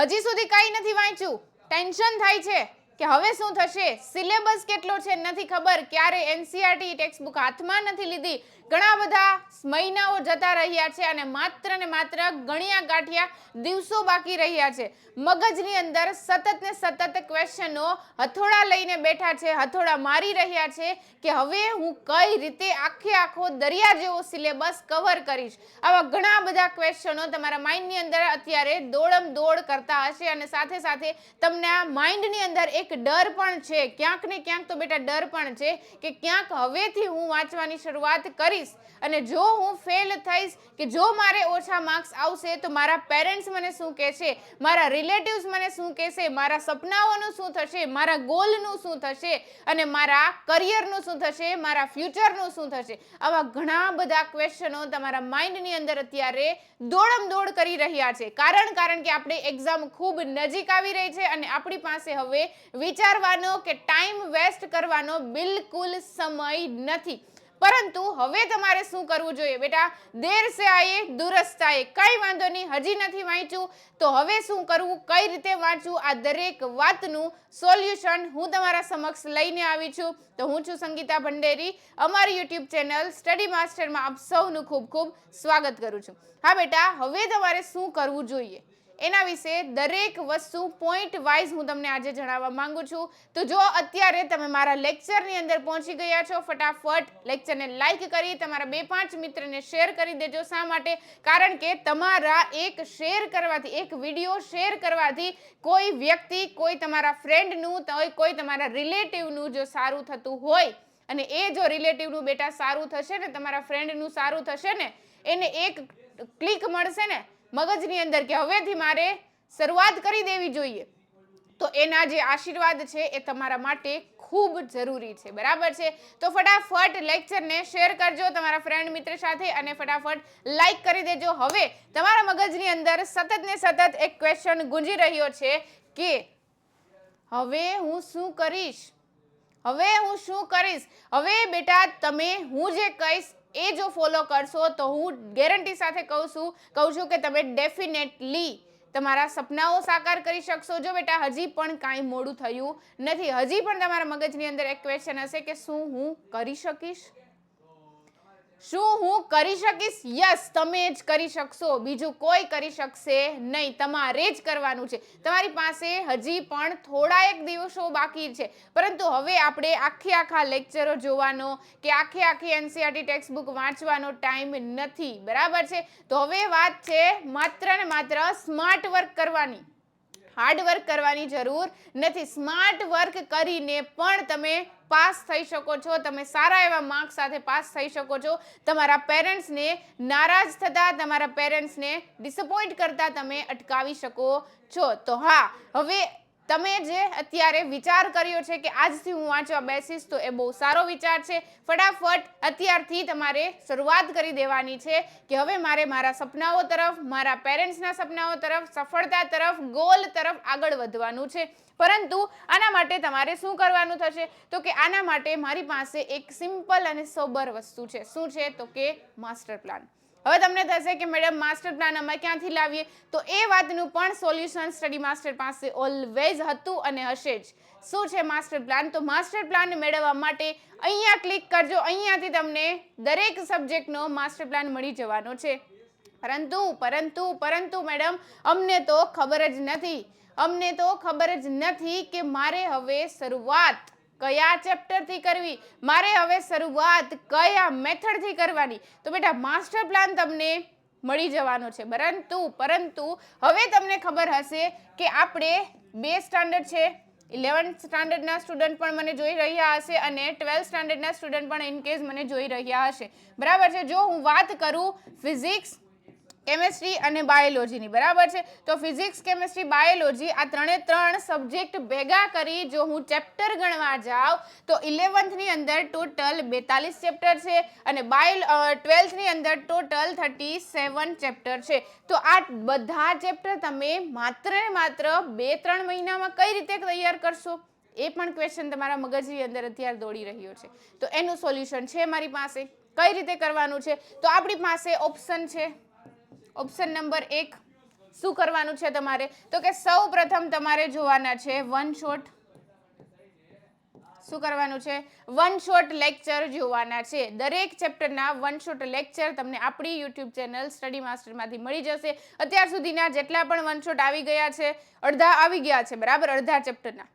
હજી સુધી કંઈ નથી વાંચ્યું. ટેન્શન થાય છે. કે હવે શું થશે? સિલેબસ કેટલો છે નથી ખબર. ક્યારે એનસીઆરટી ટેક્સ્ટ બુક હાથમાં નથી લીધી? ઘણા બધા મહિનાઓ જતા રહ્યા છે અને માત્ર ને માત્ર ગણ્યા ગાંઠિયા દિવસો બાકી રહ્યા છે. મગજની અંદર સતત ને સતત ક્વેશ્ચનો હથોડા લઈને બેઠા છે, હથોડા મારી રહ્યા છે કે હવે હું કઈ રીતે આખે આખો દરિયા જેવો સિલેબસ કવર કરીશ? આવા ઘણા બધા ક્વેશ્ચનો તમારા માઇન્ડની અંદર અત્યારે દોડમ દોડ કરતા હશે અને સાથે સાથે તમને આ માઇન્ડની અંદર એક ડર પણ છે. ક્યાંક ને ક્યાંક તો બેટા ડર પણ છે કે ક્યાંક હવેથી હું વાંચવાની શરૂઆત કરીશ અને જો હું ફેલ થઈશ કે જો મારે ઓછા માર્ક્સ આવશે તો મારા પેરેન્ટ્સ મને શું કહેશે? મારા રિલેટિવ્સ મને શું કહેશે? મારા સપનાઓનું શું થશે? મારા ગોલનું શું થશે? અને મારા કરિયરનું શું થશે? મારા ફ્યુચરનું શું થશે? આવા ઘણા બધા ક્વેશ્ચનો તમારા માઇન્ડની અંદર અત્યારે દોડમ દોડ કરી રહ્યા છે. કારણ કારણ કે આપણે એક્ઝામ ખૂબ નજીક આવી રહી છે અને આપણી પાસે હવે વિચારવાનો કે ટાઈમ વેસ્ટ કરવાનો બિલકુલ સમય નથી. પરંતુ હવે તમારે શું કરવું જોઈએ બેટા? દેર સે આયે દુરસ્ત આયે કઈ વાંધો નહીં, હજી નથી વાંચ્યું. તો હવે શું કરવું? કઈ રીતે વાંચવું? આ દરેક વાતનું સોલ્યુશન હું તમારા સમક્ષ લઈને આવી છું. તો હું છું સંગીતા ભંડેરી. અમારી યુટ્યુબ ચેનલ સ્ટડી માસ્ટરમાં આપ સૌનું ખૂબ ખૂબ સ્વાગત કરું છું. હા બેટા, હવે તમારે શું કરવું જોઈએ? એના વિશે દરેક વસ્તુ પોઈન્ટ વાઇઝ હું તમને આજે જણાવવા માંગુ છું. તો જો અત્યારે તમે મારા લેક્ચરની અંદર પહોંચી ગયા છો, ફટાફટ લેક્ચરને લાઇક કરી, તમારા બે પાંચ મિત્રને શેર કરી દેજો. શા માટે? કારણ કે તમારા એક શેર કરવાથી, એક વીડિયો શેર કરવાથી કોઈ વ્યક્તિ, કોઈ તમારા ફ્રેન્ડનું કોઈ તમારા રિલેટિવનું જો સારું થતું હોય, અને એ જો રિલેટિવનું બેટા સારું થશે ને, તમારા ફ્રેન્ડનું સારું થશે ને, એને એક ક્લિક મળશે ને મગજની અંદર કે હવેથી મારે શરૂઆત કરી દેવી જોઈએ. તો એના જે આશીર્વાદ છે એ તમારા માટે ખૂબ જરૂરી છે. બરાબર છે? તો ફટાફટ લેક્ચરને શેર કરજો તમારા ફ્રેન્ડ મિત્ર સાથે અને ફટાફટ લાઈક કરી દેજો. હવે તમારા મગજની અંદર સતત ને સતત એક ક્વેશ્ચન ગુંજી રહ્યો છે કે હવે હું શું કરીશ? હવે હું શું કરીશ? હવે બેટા, તમે હું જે કહીશ એ જો ફોલો કરશો તો હું ગેરંટી સાથે કહું છું કહું છું કે તમે ડેફિનેટલી તમારા સપનાઓ સાકાર કરી શકશો. જો બેટા, હજી પણ કાંઈ મોડું થયું નથી. હજી પણ તમારા મગજની અંદર એક ક્વેશ્ચન હશે કે શું હું કરી શકીશ? શું હું કરી શકીશ? યસ તમે જ કરી શકશો. બીજું કોઈ કરી શકશે નહીં. તમારે જ કરવાનું છે. તમારી પાસે હજી પણ થોડા એક દિવસો બાકી છે. પરંતુ હવે આપણે આખે આખા લેક્ચરો જોવાનો કે આખે આખી એનસીઆરટી ટેક્સ્ટ બુક વાંચવાનો ટાઈમ નથી. બરાબર છે? તો હવે વાત છે માત્ર ને માત્ર સ્માર્ટ વર્ક કરવાની. હાર્ડ વર્ક કરવાની જરૂર નથી. સ્માર્ટ વર્ક કરીને પણ તમે પાસ થઈ શકો છો. તમે સારા એવા માર્ક્સ સાથે પાસ થઈ શકો છો. તમારા પેરેન્ટ્સને નારાજ થતા, તમારા પેરેન્ટ્સને ડિસપોઇન્ટ કરતા તમે અટકાવી શકો છો. તો હા, હવે તમે જે અત્યારે વિચાર કર્યો છે કે આજથી હું વાંચવા બેસીશ તો એ બહુ સારો વિચાર છે. ફટાફટ અત્યારથી તમારે શરૂઆત કરી દેવાની છે કે હવે મારે મારા સપનાઓ તરફ, મારા પેરેન્ટ્સના સપનાઓ તરફ, સફળતા તરફ, ગોલ તરફ આગળ વધવાનું છે. પરંતુ આના માટે તમારે શું કરવાનું થશે? તો કે આના માટે મારી પાસે એક સિમ્પલ અને સોબર વસ્તુ છે. શું છે? તો કે માસ્ટર પ્લાન. હવે તમને થશે કે મેડમ માસ્ટર પ્લાન અમે ક્યાંથી લાવીએ? તો એ વાતનું પણ સોલ્યુશન સ્ટડી માસ્ટર પાસે ઓલવેઝ હતું અને હશે જ. શું છે માસ્ટર પ્લાન? તો માસ્ટર પ્લાન મેળવવા માટે અહીંયા ક્લિક કરજો. અહીંયાથી તમને દરેક સબ્જેક્ટનો માસ્ટર પ્લાન મળી જવાનો છે. પરંતુ પરંતુ પરંતુ મેડમ, અમને તો ખબર જ નથી. અમને તો ખબર જ નથી કે મારે હવે શરૂઆત કયા ચેપ્ટરથી કરવી? મારે હવે શરૂઆત કયા મેથડથી કરવાની? તો બેટા માસ્ટર પ્લાન તમને મળી જવાનો છે. પરંતુ પરંતુ હવે તમને ખબર હશે કે આપણે બે સ્ટાન્ડર્ડ છે. ઇલેવન્થ સ્ટાન્ડર્ડના સ્ટુડન્ટ પણ મને જોઈ રહ્યા હશે અને ટ્વેલ્થ સ્ટાન્ડર્ડના સ્ટુડન્ટ પણ ઇનકેસ મને જોઈ રહ્યા હશે. બરાબર છે? જો હું વાત કરું ફિઝિક્સ કેમેસ્ટ્રી અને બાયોલોજીની બરાબર છે? તો ફિઝિક્સ કેમેસ્ટ્રી બાયોલોજી આ ત્રણે ત્રણ સબ્જેક્ટ ભેગા કરી જો હું ચેપ્ટર ગણવા જાઉં, તો ઇલેવન્થની અંદર ટોટલ બેતાલીસ ચેપ્ટર છે અને બાયો ટ્વેલ્થની અંદર ટોટલ થર્ટી સેવન ચેપ્ટર છે. તો આ બધા ચેપ્ટર તમે માત્ર માત્ર બે ત્રણ મહિનામાં કઈ રીતે તૈયાર કરશો? એ પણ ક્વેશ્ચન તમારા મગજની અંદર અત્યારે દોડી રહ્યો છે. તો એનું સોલ્યુશન છે મારી પાસે. કઈ રીતે કરવાનું છે? તો આપણી પાસે ઓપ્શન છે. ઓપ્શન નંબર એક, શું કરવાનું છે તમારે? તો કે સૌ પ્રથમ તમારે જોવાના છે વન શોટ શું કરવાનું છે? વન શોટ લેક્ચર જોવાના છે. દરેક ચેપ્ટરના વન શોટ લેક્ચર તમને આપણી યુટ્યુબ ચેનલ સ્ટડી માસ્ટરમાંથી મળી જશે. અત્યાર સુધીના જેટલા પણ વન શોટ આવી ગયા છે, અડધા આવી ગયા છે, બરાબર? અડધા ચેપ્ટરના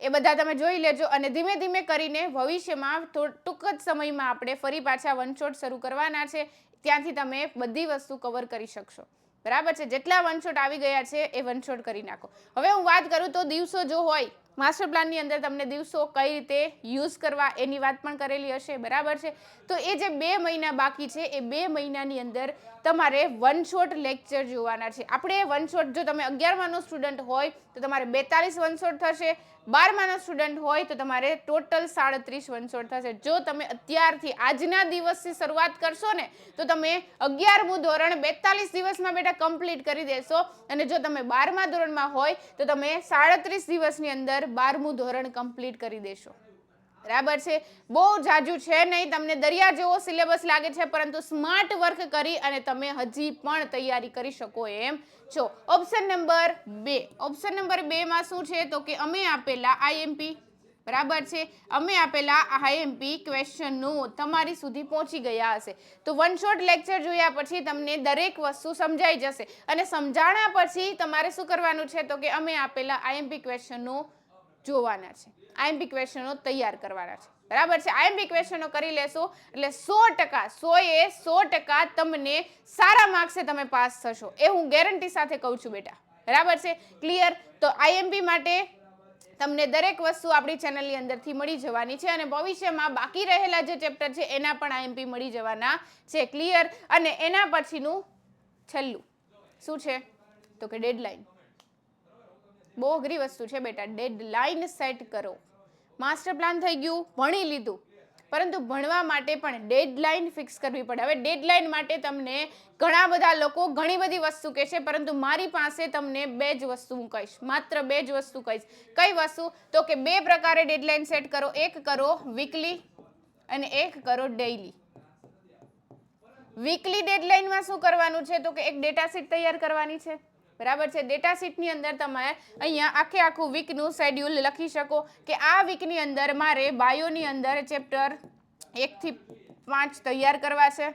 એ બધા તમે જોઈ લેજો અને ધીમે ધીમે કરીને ભવિષ્યમાં ટૂંક જ સમયમાં આપણે ફરી પાછા વન શોટ શરૂ કરવાના છે. ત્યાંથી તમે બધી વસ્તુ કવર કરી શકશો. બરાબર છે? જેટલા વનશોટ આવી ગયા છે, એ વનશોટ કરી નાખો. હવે હું વાત કરું તો દિવસો જો હોય માસ્ટર પ્લાનની અંદર તમને દિવસો કઈ રીતે યુઝ કરવા એની વાત પણ કરેલી હશે. બરાબર છે? તો એ જે બે મહિના બાકી છે, એ બે મહિનાની અંદર તમારે વન શોટ લેક્ચર જોવાના છે. આપણે વન શોટ જો તમે અગિયારમાંનો સ્ટુડન્ટ હોય, તો તમારે બેતાલીસ વન શોટ થશે. બારમાનો સ્ટુડન્ટ હોય, તો તમારે ટોટલ સાડત્રીસ વન શોટ થશે. જો તમે અત્યારથી આજના દિવસથી શરૂઆત કરશો ને, તો તમે અગિયારમું ધોરણ બેતાલીસ દિવસમાં બેટા કમ્પ્લીટ કરી દેશો. અને જો તમે બારમા ધોરણમાં હોય, તો તમે સાડત્રીસ દિવસની અંદર બારમું ધોરણ કમ્પ્લીટ કરી દેશો. બરાબર છે. બહુ જાજુ છે નહીં, તમને દરિયા જેવો સિલેબસ લાગે છે, પરંતુ સ્માર્ટ વર્ક કરી અને તમે હજી પણ તૈયારી કરી શકો એમ. છો ઓપ્શન નંબર બે. ઓપ્શન નંબર બે માં શું છે? તો કે અમે આપેલા આઈએમપી, બરાબર છે? અમે આપેલા આઈએમપી ક્વેશ્ચનો તમારી સુધી પહોંચી ગયા હશે. તો વન શોટ લેક્ચર જોયા પછી તમને દરેક વસ્તુ સમજાઈ જશે. અને સમજાણા પછી તમારે શું કરવાનું છે? તો કે અમે આપેલા આઈએમપી ક્વેશ્ચનો જોવાના છે. આઈએમપી ક્વેશ્ચનો તૈયાર કરવાના છે. બરાબર છે? આઈએમપી ક્વેશ્ચનો કરી લેશો, એટલે સો ટકા સો એ સો ટકા તમને સારા માર્ક્સે તમે પાસ થશો. એ હું ગેરંટી સાથે કહું છું બેટા. બરાબર છે? ક્લિયર? તો આઈએમપી માટે તમને દરેક વસ્તુ આપણી ચેનલની અંદરથી મળી જવાની છે અને ભવિષ્યમાં બાકી રહેલા જે ચેપ્ટર છે, એના પણ આઈએમપી મળી જવાના છે. ક્લિયર? અને એના પછીનું છેલ્લું. શું છે? તો કે ડેડલાઇન બહુ અઘરી વસ્તુ છે બેટા. ડેડલાઇન સેટ કરો. માસ્ટર પ્લાન થઈ ગયું, ભણી લીધું. પરંતુ ભણવા માટે પણ ડેડલાઇન ફિક્સ કરવી પડે. હવે ડેડલાઇન માટે તમને ઘણા બધા લોકો ઘણી બધી વસ્તુ કહેશે પરંતુ મારી પાસે તમને બે જ વસ્તુ હું કહીશ. માત્ર બે જ વસ્તુ કહીશ. કઈ વસ્તુ? તો કે બે પ્રકારે ડેડલાઇન સેટ કરો. એક કરો વીકલી અને એક કરો ડેઈલી વીકલી ડેડલાઇનમાં શું કરવાનું છે? તો કે એક ડેટા શીટ તૈયાર કરવાની છે. બરાબર છે? ડેટા શીટની અંદર તમે અહીંયા આખે આખું વીકનું શેડ્યુલ લખી શકો કે આ વીકની અંદર મારે બાયોની અંદર ચેપ્ટર એકથી પાંચ તૈયાર કરવા છે.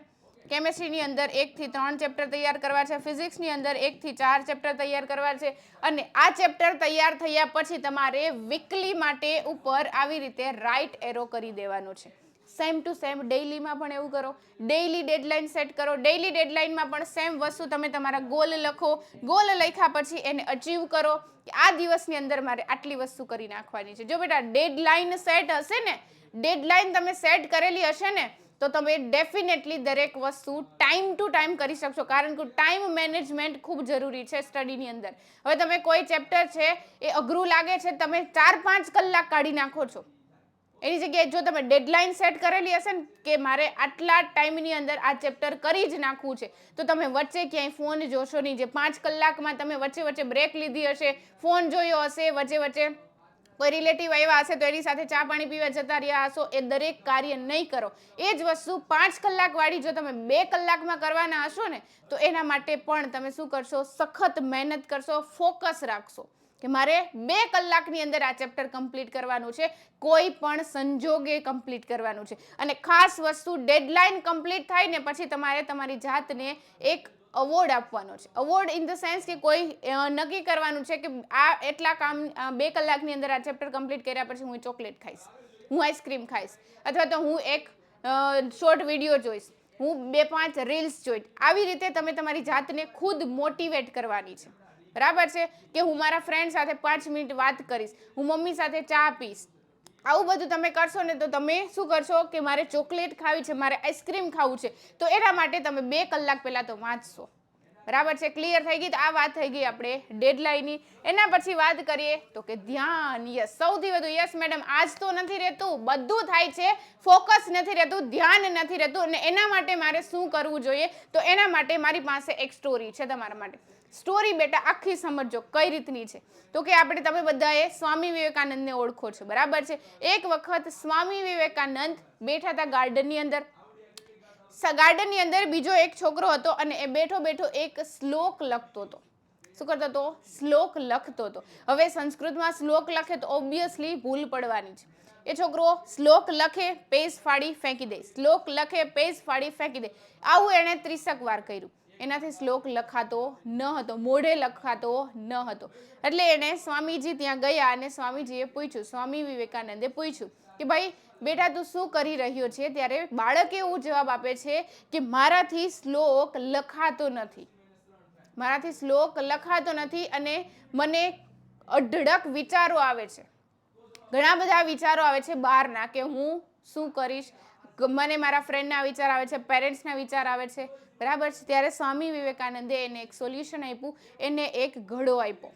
કેમેસ્ટ્રીની અંદર એકથી ત્રણ ચેપ્ટર તૈયાર કરવા છે. ફિઝિક્સની અંદર એકથી ચાર ચેપ્ટર તૈયાર કરવા છે. અને આ ચેપ્ટર તૈયાર થયા પછી તમારે વીકલી માટે ઉપર આવી રીતે રાઈટ એરો કરી દેવાનું છે. સેમ ટુ સેમ ડેઇલીમાં પણ એવું કરો. ડેઇલી ડેડલાઇન સેટ કરો. ડેઇલી ડેડલાઇનમાં પણ સેમ વસ્તુ તમે તમારા ગોલ લખો. ગોલ લખ્યા પછી એને અચીવ કરો. કે આ દિવસની અંદર મારે આટલી વસ્તુ કરી નાખવાની છે. જો બેટા ડેડલાઇન સેટ હશે ને ડેડલાઇન તમે સેટ કરેલી હશે ને, તો તમે ડેફિનેટલી દરેક વસ્તુ ટાઈમ ટુ ટાઈમ કરી શકશો. કારણ કે ટાઈમ મેનેજમેન્ટ ખૂબ જરૂરી છે સ્ટડીની અંદર. હવે તમે કોઈ ચેપ્ટર છે, એ અઘરું લાગે છે, તમે ચાર પાંચ કલાક કાઢી નાખો છો. એની જગ્યાએ જો તમે ડેડલાઇન સેટ કરેલી હશે ને કે મારે આટલા ટાઈમની અંદર આ ચેપ્ટર કરી જ નાખવું છે, તો તમે વચ્ચે ક્યાંય ફોન જોશો નહીં. જે પાંચ કલાકમાં તમે વચ્ચે વચ્ચે બ્રેક લીધી હશે, ફોન જોયો હશે, વચ્ચે વચ્ચે કોઈ રિલેટિવ આવ્યા હશે તો એની સાથે ચા પાણી પીવા જતા રહ્યા હશો, એ દરેક કાર્ય નહીં કરો. એ જ વસ્તુ પાંચ કલાકવાળી જો તમે બે કલાકમાં કરવાના હશો ને, તો એના માટે પણ તમે શું કરશો? સખત મહેનત કરશો, ફોકસ રાખશો. કે મારે બે કલાકની અંદર આ ચેપ્ટર કમ્પ્લીટ કરવાનું છે, કોઈ પણ સંજોગે કમ્પ્લીટ કરવાનું છે. અને ખાસ વસ્તુ ડેડલાઇન કમ્પ્લીટ થાય ને પછી તમારે તમારી જાતને એક અવોર્ડ આપવાનો છે. અવોર્ડ ઇન ધ સેન્સ કે કોઈ નક્કી કરવાનું છે કે આ એટલા કામ બે કલાકની અંદર આ ચેપ્ટર કમ્પ્લીટ કર્યા પછી હું ચોકલેટ ખાઈશ, હું આઈસ્ક્રીમ ખાઈશ, અથવા તો હું એક શોર્ટ વીડિયો જોઈશ, હું બે પાંચ રીલ્સ જોઈશ. આવી રીતે તમે તમારી જાતને ખુદ મોટિવેટ કરવાની છે. બરાબર છે? કે હું મારા ફ્રેન્ડ સાથે પાંચ મિનિટ વાત કરીશ, હું મમ્મી સાથે ચા પીશ. આવું બધું તમે કરશો ને તો તમે શું કરશો કે મારે ચોકલેટ ખાવી છે, મારે આઈસ્ક્રીમ ખાવું છે, તો એના માટે તમે બે કલાક પહેલાં તો વાંચશો. બરાબર છે? ક્લિયર થઈ ગઈ? તો આ વાત થઈ ગઈ આપણે ડેડલાઇનની એના પછી વાત કરીએ તો કે ધ્યાન, યસ. સૌથી વધુ યસ મેડમ, આજ તો નથી રહેતું. બધું થાય છે, ફોકસ નથી રહેતું, ધ્યાન નથી રહેતું અને એના માટે મારે શું કરવું જોઈએ? તો એના માટે મારી પાસે એક સ્ટોરી છે તમારા માટે. સ્ટોરી બેટા આખી સમજો કઈ રીતની છે? તો કે આપણે તમે બધાએ સ્વામી વિવેકાનંદને ઓળખો છો, બરાબર છે? એક વખત સ્વામી વિવેકાનંદ બેઠા હતા ગાર્ડનની અંદર. ગાર્ડનની અંદર બીજો એક છોકરો હતો અને એ બેઠો બેઠો એક શ્લોક લખતો હતો. શું કરતો હતો? શ્લોક લખતો હતો. હવે સંસ્કૃતમાં શ્લોક લખે તો ઓબ્વિયસલી ભૂલ પડવાની છે. એ છોકરો શ્લોક લખે, પેજ ફાડી ફેંકી દે. શ્લોક લખે, પેજ ફાડી ફેંકી દે. આવું એણે ત્રીસક વાર કર્યું. એનાથી શ્લોક લખાતો ન હતો, મોઢે લખાતો ન હતો. એટલે એણે સ્વામીજી ત્યાં ગયા અને સ્વામીજીએ પૂછ્યું, સ્વામી વિવેકાનંદે પૂછ્યું કે ભાઈ, બેટા તું શું કરી રહ્યો છે? ત્યારે બાળક એવું જવાબ આપે છે કે મારાથી શ્લોક લખાતો નથી. મારાથી શ્લોક લખાતો નથી અને મને અઢળક વિચારો આવે છે. ઘણા બધા વિચારો આવે છે બહારના કે હું શું કરીશ? મને મારા ફ્રેન્ડના વિચાર આવે છે પેરેન્ટ્સના વિચાર આવે છે. બરાબર છે? ત્યારે સ્વામી વિવેકાનંદે એને એક સોલ્યુશન આપ્યું. એને એક ઘડો આપ્યો.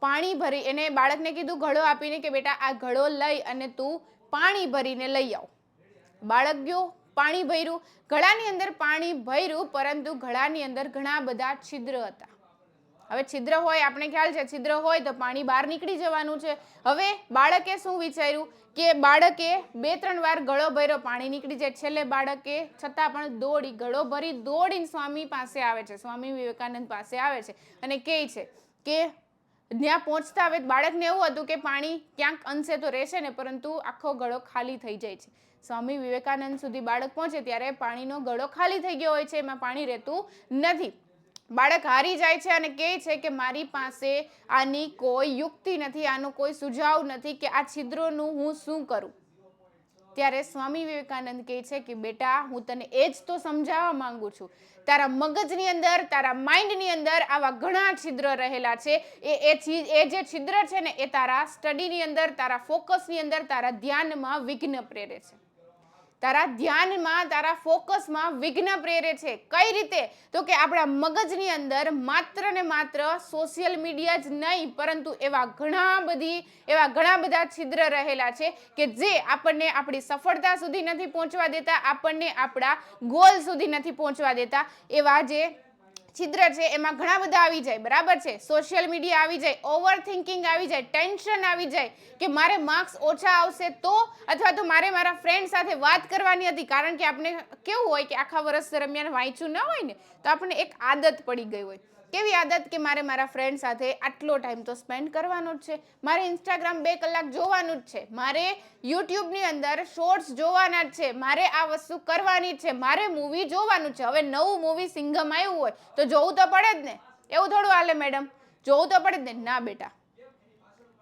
પાણી ભરી, એને બાળકને કીધું, ઘડો આપીને કે બેટા, આ ઘડો લઈ અને તું પાણી ભરીને લઈ આવ. બાળક ગયો, પાણી ભર્યું. ઘડાની અંદર પાણી ભર્યું, પરંતુ ઘડાની અંદર ઘણા બધા છિદ્ર હતા. હવે છિદ્ર હોય, આપણે ખ્યાલ છે, છિદ્ર હોય તો પાણી બહાર નીકળી જવાનું છે. હવે બાળકે શું વિચાર્યું? કે બાળકે બે, ત્રણ વાર ગળો ભર્યો, પાણી નીકળી જાય. છેલ્લે બાળકે છતાં પણ દોડી, ગળો ભરી દોડીને સ્વામી પાસે આવે છે, સ્વામી વિવેકાનંદ પાસે આવે છે અને કહે છે કે ત્યાં પહોંચતા હવે બાળકને એવું હતું કે પાણી ક્યાંક અંશે તો રહેશે ને, પરંતુ આખો ગળો ખાલી થઈ જાય છે. સ્વામી વિવેકાનંદ સુધી બાળક પહોંચે ત્યારે પાણીનો ગળો ખાલી થઈ ગયો હોય છે, એમાં પાણી રહેતું નથી. બાળક હારી જાય છે અને કહે છે કે મારી પાસે આની કોઈ યુક્તિ નથી, આનો કોઈ સુઝાવ નથી કે આ છિદ્રોનું હું શું કરું? ત્યારે સ્વામી વિવેકાનંદ કહે છે કે, બેટા, હું તને એ જ તો સમજાવવા માંગુ છું. તારા મગજની અંદર, તારા માઇન્ડની અંદર આવા ઘણા છિદ્ર રહેલા છે. એ એ એ જે છિદ્ર છે ને, એ તારા સ્ટડીની અંદર, તારા ફોકસની અંદર, તારા ધ્યાનમાં વિઘ્ન પ્રેરે છે. તારા ધ્યાનમાં, તારા ફોકસમાં વિઘ્ન પ્રેરે છે. કઈ રીતે? તો કે આપણા મગજની અંદર માત્ર ને માત્ર સોશિયલ મીડિયા જ નહીં, પરંતુ એવા ઘણા બધી, એવા ઘણા બધા છિદ્ર રહેલા છે કે જે આપણને આપણી સફળતા સુધી નથી પહોંચવા દેતા, આપણને આપણા ગોલ સુધી નથી પહોંચવા દેતા. એવા જે છિદ્ર છે, એમાં ઘણા બધા આવી જાય. બરાબર છે? સોશિયલ મીડિયા આવી જાય ઓવર થિંકિંગ આવી જાય ટેન્શન આવી જાય કે મારે માર્ક્સ ઓછા આવશે તો અથવા તો મારે મારા ફ્રેન્ડ સાથે વાત કરવાની હતી. કારણ કે આપણે કેવું હોય કે આખા વર્ષ દરમિયાન વાંચ્યું ન હોય ને, તો આપણને એક આદત પડી ગઈ હોય. કેવી આદત કે મારે મારા ફ્રેન્ડ સાથે આટલો ટાઈમ તો સ્પેન્ડ કરવાનો જ છે? મારે ઇન્સ્ટાગ્રામ બે કલાક જોવાનું જ છે. મારે યુટ્યુબની અંદર શોર્ટ્સ જોવાના જ છે. મારે આ વસ્તુ કરવાની છે. મારે મૂવી જોવાનું છે. હવે નવું મૂવી સિંઘમ આવ્યું હોય તો જોવું તો પડે જ ને. એવું થોડું હાલે મેડમ જોવું તો પડે જ ને. ના બેટા.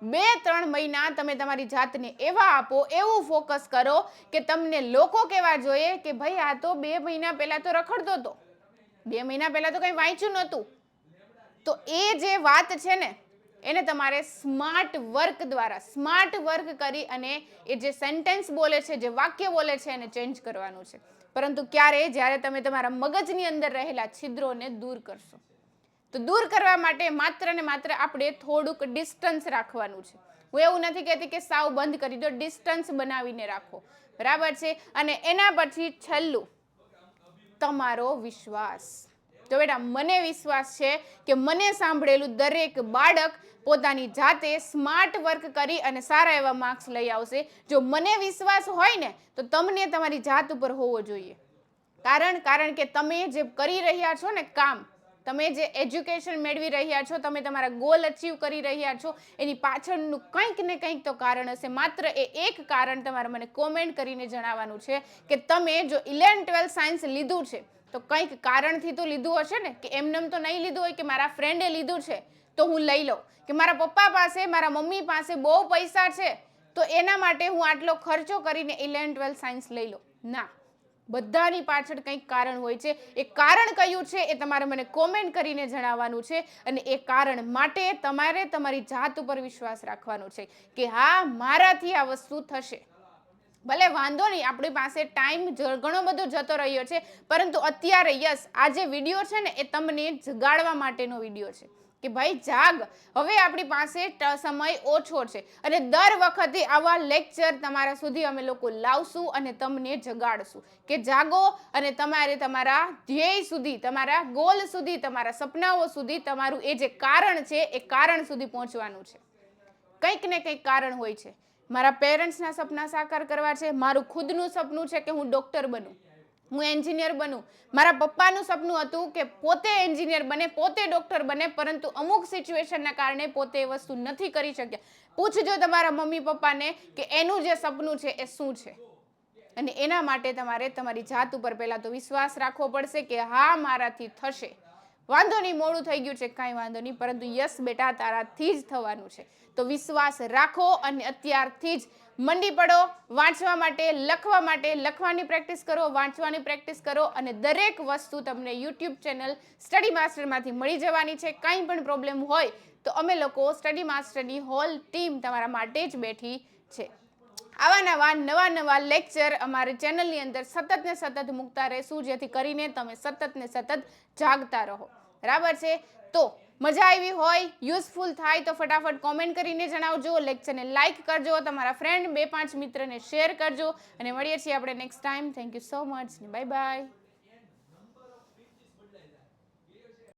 બે ત્રણ મહિના તમે તમારી જાતને એવા આપો, એવું ફોકસ કરો કે તમને લોકો કેવા જોઈએ કે ભાઈ આ તો બે મહિના પહેલાં તો રખડતો હતો બે મહિના પહેલાં તો કંઈ વાંચ્યું નહોતું. તો એ જે વાત છે ને, એને તમારે સ્માર્ટ વર્ક દ્વારા, સ્માર્ટ વર્ક કરી અને એ જે સેન્ટેન્સ બોલે છે, જે વાક્ય બોલે છે, એને ચેન્જ કરવાનું છે. પરંતુ ક્યારે? જ્યારે તમે તમારા મગજની અંદર રહેલા છિદ્રોને દૂર કરશો. તો દૂર કરવા માટે માત્ર ને માત્ર આપણે થોડુંક ડિસ્ટન્સ રાખવાનું છે. હું એવું નથી કહેતી કે સાવ બંધ કરી દો ડિસ્ટન્સ બનાવીને રાખો. બરાબર છે? અને એના પછી છેલ્લું, તમારો વિશ્વાસ. તો બેટા, મને વિશ્વાસ છે કે મને સાંભળેલું દરેક બાળક પોતાની જાતે સ્માર્ટ વર્ક કરી અને સારા એવા માર્ક્સ લઈ આવશે. જો મને વિશ્વાસ હોય ને, તો તમને તમારી જાત ઉપર હોવો જોઈએ. કારણ કારણ કે તમે જે કરી રહ્યા છો ને કામ, તમે જે એજ્યુકેશન મેળવી રહ્યા છો, તમે તમારા ગોલ અચીવ કરી રહ્યા છો, એની પાછળનું કંઈક ને કંઈક તો કારણ હશે. માત્ર એ એક કારણ તમારે મને કોમેન્ટ કરીને જણાવવાનું છે કે તમે જો ઇલેવન ટ્વેલ્થ સાયન્સ લીધું છે તો કંઈક કારણથી તો લીધું હશે ને? કે એમનેમ તો નહીં લીધું હોય કે મારા ફ્રેન્ડે લીધું છે, તો હું લઈ લઉં. કે મારા પપ્પા પાસે, મારા મમ્મી પાસે બહુ પૈસા છે, તો એના માટે હું આટલો ખર્ચો કરીને ઇલેવન ટ્વેલ્થ સાયન્સ લઈ લઉં. ના. બધાની પાછળ કંઈક કારણ હોય છે. એ કારણ કયું છે એ તમારે મને કોમેન્ટ કરીને જણાવવાનું છે અને એ કારણ માટે તમારે તમારી જાત ઉપર વિશ્વાસ રાખવાનો છે કે હા, મારાથી આ વસ્તુ થશે. ભલે વાંધો નહીં, આપણી પાસે ટાઈમ ઘણો બધો જતો રહ્યો છે, પરંતુ અત્યારે યસ, આ જે વીડિયો છે ને, એ તમને જગાડવા માટેનો વીડિયો છે. કે ભાઈ, જાગ. હવે આપણી પાસે સમય ઓછો છે અને દર વખતે આવા લેક્ચર તમારા સુધી અમે લોકો લાવશું અને તમને જગાડશું. કે જાગો અને તમારે તમારા ધ્યેય સુધી, તમારા ગોલ સુધી, તમારા સપનાઓ સુધી તમારું એ જે કારણ છે, એ કારણ સુધી પહોંચવાનું છે. કંઈક ને કંઈક કારણ હોય છે. મારા પેરેન્ટ્સના સપના સાકાર કરવા છે, મારું ખુદનું સપનું છે કે હું ડૉક્ટર બનું, હું એન્જિનિયર બનું. મારા પપ્પાનું સપનું હતું કે પોતે એન્જિનિયર બને, પોતે ડૉક્ટર બને, પરંતુ અમુક સિચ્યુએશનના કારણે પોતે એ વસ્તુ નથી કરી શક્યા. પૂછજો તમારા મમ્મી પપ્પાને કે એનું જે સપનું છે એ શું છે? અને એના માટે તમારે તમારી જાત ઉપર પહેલાં તો વિશ્વાસ રાખવો પડશે કે હા, મારાથી થશે. વાંધો નહીં, મોડું થઈ ગયું છે, કાંઈ વાંધો નહીં, પરંતુ યસ બેટા, તારાથી જ થવાનું છે. તો વિશ્વાસ રાખો અને અત્યારથી જ મંડી પડો, વાંચવા માટે, લખવા માટે, લખવાની પ્રેક્ટિસ કરો, વાંચવાની પ્રેક્ટિસ કરો અને દરેક વસ્તુ તમને યુટ્યુબ ચેનલ સ્ટડી માસ્ટરમાંથી મળી જવાની છે. કાંઈ પણ પ્રોબ્લેમ હોય તો અમે લોકો સ્ટડી માસ્ટરની હોલ ટીમ તમારા માટે જ બેઠી છે. આવા નવા નવા નવા લેક્ચર અમારી ચેનલની અંદર સતત ને સતત મૂકતા રહેશું. જેથી કરીને તમે સતત ને સતત જાગતા રહો. બરાબર છે? તો મજા આવી હોય યુઝફુલ થાય તો ફટાફટ કોમેન્ટ કરીને જણાવજો. લેક્ચરને લાઇક કરજો. તમારા ફ્રેન્ડ બે પાંચ મિત્રને શેર કરજો. અને મળીએ છીએ આપણે next time thank you so much bye bye